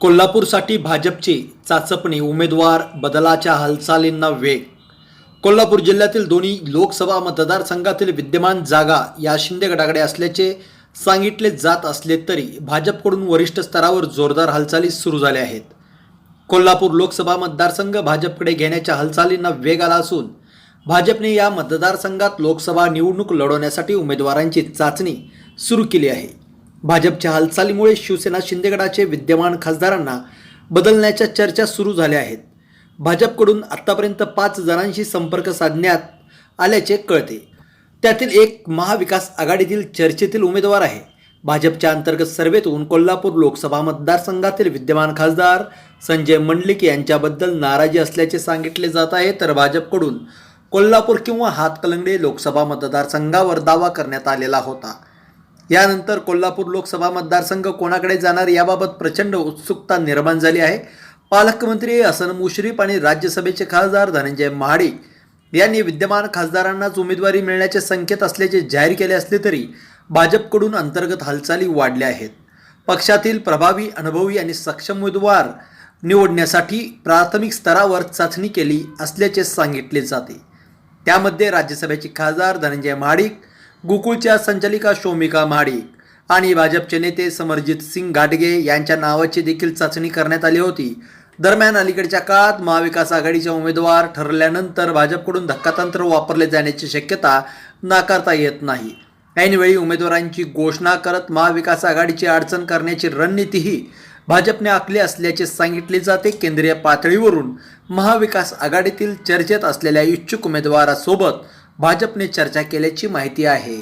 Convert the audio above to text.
कोल्हापूरसाठी भाजपची चाचपणी उमेदवार बदलाच्या हालचालींना वेग. कोल्हापूर जिल्ह्यातील दोन्ही लोकसभा मतदारसंघातील विद्यमान जागा या शिंदे गटाकडे असल्याचे सांगितले जात असले तरी भाजपकडून वरिष्ठ स्तरावर जोरदार हालचाली सुरू झाल्या आहेत. कोल्हापूर लोकसभा मतदारसंघ भाजपकडे घेण्याच्या हालचालींना वेग आला असून भाजपने या मतदारसंघात लोकसभा निवडणूक लढवण्यासाठी उमेदवारांची चाचणी सुरू केली आहे. भाजपच्या हालचालीमुळे शिवसेना शिंदेगडाचे विद्यमान खासदारांना बदलण्याच्या चर्चा सुरू झाल्या आहेत. भाजपकडून आत्तापर्यंत पाच जणांशी संपर्क साधण्यात आल्याचे कळते. त्यातील एक महाविकास आघाडीतील चर्चेतील उमेदवार आहे. भाजपच्या अंतर्गत सर्वेतून कोल्हापूर लोकसभा मतदारसंघातील विद्यमान खासदार संजय मंडलिक यांच्याबद्दल नाराजी असल्याचे सांगितले जात आहे. तर भाजपकडून कोल्हापूर किंवा हातकलंगडे लोकसभा मतदारसंघावर दावा करण्यात आलेला होता. यानंतर कोल्हापूर लोकसभा मतदारसंघ कोणाकडे जाणार याबाबत प्रचंड उत्सुकता निर्माण झाली आहे. पालकमंत्री हसन मुश्रीफ आणि राज्यसभेचे खासदार धनंजय महाडिक यांनी विद्यमान खासदारांनाच उमेदवारी मिळण्याचे संकेत असल्याचे जाहीर केले असले तरी भाजपकडून अंतर्गत हालचाली वाढल्या आहेत. पक्षातील प्रभावी अनुभवी आणि सक्षम उमेदवार निवडण्यासाठी प्राथमिक स्तरावर चाचणी केली असल्याचे सांगितले जाते. त्यामध्ये राज्यसभेचे खासदार धनंजय महाडिक गोकुळच्या संचालिका शोमिका महाडिक आणि भाजपचे नेते समरजित सिंग घाटगे यांच्या नावाची देखील चाचणी करण्यात आली होती. दरम्यान अलीकडच्या काळात महाविकास आघाडीचे उमेदवार ठरल्यानंतर भाजपकडून धक्कातंत्र वापरले जाण्याची शक्यता नाकारता येत नाही. ऐनवेळी उमेदवारांची घोषणा करत महाविकास आघाडीची अडचण करण्याची रणनीतीही भाजपने आखली असल्याचे सांगितले जाते. केंद्रीय पातळीवरून महाविकास आघाडीतील चर्चेत असलेल्या इच्छुक उमेदवारासोबत भाजपने चर्चा केल्याची माहिती आहे.